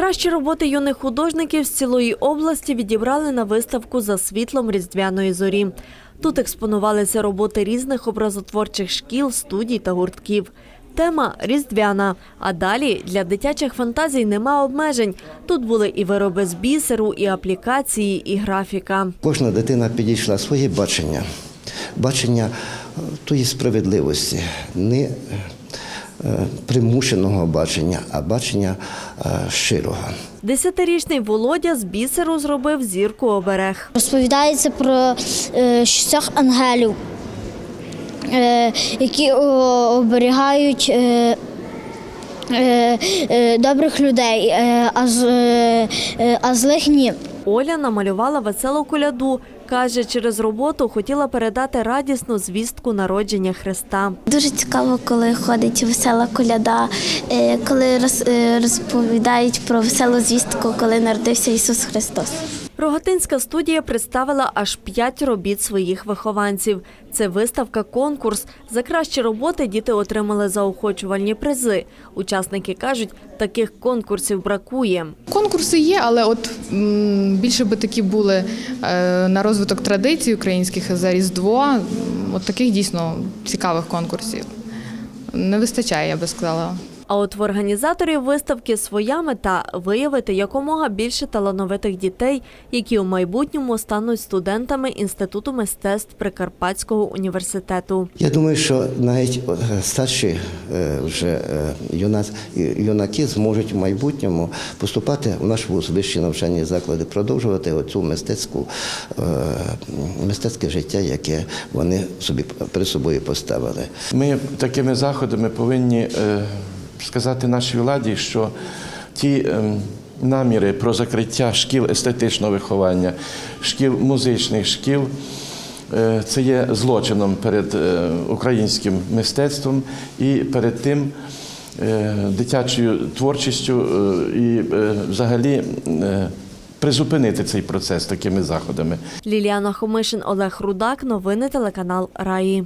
Кращі роботи юних художників з цілої області відібрали на виставку за світлом різдвяної зорі. Тут експонувалися роботи різних образотворчих шкіл, студій та гуртків. Тема різдвяна. А далі для дитячих фантазій нема обмежень. Тут були і вироби з бісеру, і аплікації, і графіка. Кожна дитина підійшла своє бачення, бачення е, тої справедливості, не примушеного бачення, а бачення е, щирого. Десятирічний Володя з бісеру зробив зірку оберег. Розповідається про е, шістьох ангелів, е, які оберігають е, е, е, добрих людей, е, е, е, а злих ні. Оля намалювала веселу коляду. Каже, через роботу хотіла передати радісну звістку народження Христа. Дуже цікаво, коли ходить весела коляда, е, коли е, розповідають про веселу звістку, коли народився Ісус Христос. Рогатинська студія представила аж п'ять робіт своїх вихованців. Це виставка-конкурс. За кращі роботи діти отримали заохочувальні призи. Учасники кажуть, таких конкурсів бракує. Конкурси є, але от більше би такі були е, на розвиток традицій українських за Різдво. От таких дійсно цікавих конкурсів. Не вистачає, я би сказала. А от в організаторів виставки своя мета виявити якомога більше талановитих дітей, які у майбутньому стануть студентами Інституту мистецтв Прикарпатського університету. Я думаю, що навіть е, старші е, вже е, юнаки зможуть в майбутньому поступати в наш вуз, вищі навчальні заклади, продовжувати оцю мистецьку мистецьке життя, яке вони собі при собою поставили. Ми такими заходами повинні сказати нашій владі, що ті ем, наміри про закриття шкіл естетичного виховання, шкіл музичних шкіл. е, Це є злочином перед е, українським мистецтвом і перед тим е, дитячою творчістю і взагалі призупинити цей процес такими заходами. Ліліана Хомишин, Олег Рудак. Новини телеканал Раї.